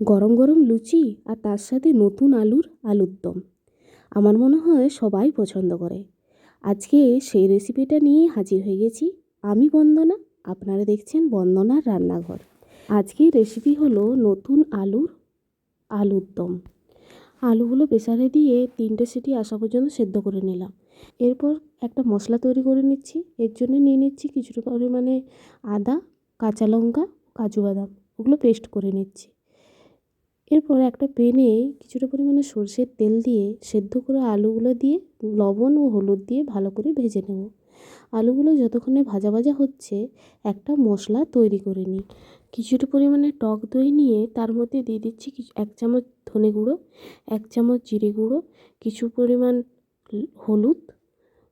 গরম গরম লুচি আর তার সাথে নতুন আলুর আলুর দম আমার মনে হয় সবাই পছন্দ করে। আজকে সেই রেসিপিটা নিয়ে হাজির হয়ে গেছি আমি বন্দনা, আপনারা দেখছেন বন্দনার রান্নাঘর। আজকের রেসিপি হলো নতুন আলুর আলুর দম আলুগুলো প্রেসারে দিয়ে তিনটে সিটি আসা পর্যন্ত সেদ্ধ করে নিলাম। এরপর একটা মশলা তৈরি করে নিচ্ছি। এর জন্য নিয়ে নিচ্ছি কিছুটা পরিমাণে আদা, কাঁচা লঙ্কা, কাজু বাদাম। ওগুলো পেস্ট করে নিচ্ছি। এরপর একটা পেনে কিছুটা পরিমাণে সর্ষের তেল দিয়ে সেদ্ধ করে আলুগুলো দিয়ে, লবণ ও হলুদ দিয়ে ভালো করে ভেজে নেব। আলুগুলো যতক্ষণে ভাজা ভাজা হচ্ছে, একটা মশলা তৈরি করে নিই। কিছুটা পরিমাণে টক দই নিয়ে তার মধ্যে দিয়ে দিচ্ছি কিছু, এক চামচ ধনে গুঁড়ো, এক চামচ জিরে গুঁড়ো, কিছু পরিমাণ হলুদ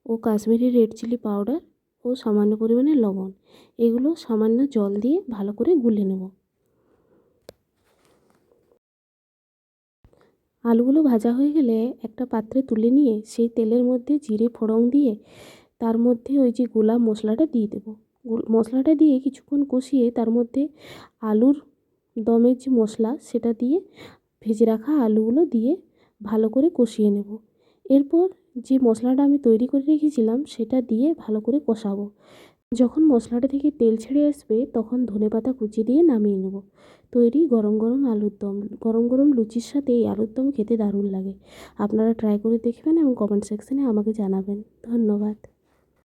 ও কাশ্মীরি রেড চিলি পাউডার ও সামান্য পরিমাণে লবণ। এগুলো সামান্য জল দিয়ে ভালো করে গুলে নেব। আলুগুলো ভাজা হয়ে গেলে একটা পাত্রে তুলে নিয়ে সেই তেলের মধ্যে জিরে ফোড়ন দিয়ে তার মধ্যে ওই যে গোলাপ মশলাটা দিয়ে দেবো। মশলাটা দিয়ে কিছুক্ষণ কষিয়ে তার মধ্যে আলুর দমের যে মশলা সেটা দিয়ে ভেজে রাখা আলুগুলো দিয়ে ভালো করে কষিয়ে নেব। এরপর যে মশলাটা আমি তৈরি করে রেখেছিলাম সেটা দিয়ে ভালো করে কষাবো। যখন মশলাটা থেকে তেল ছেড়ে আসবে, তখন ধনে পাতা কুচি দিয়ে নামিয়ে নেব। তৈরি গরম গরম আলুর দম। গরম গরম লুচির সাথে এই আলুর দম খেতে দারুণ লাগে। আপনারা ট্রাই করে দেখবেন এবং কমেন্ট সেকশানে আমাকে জানাবেন। ধন্যবাদ।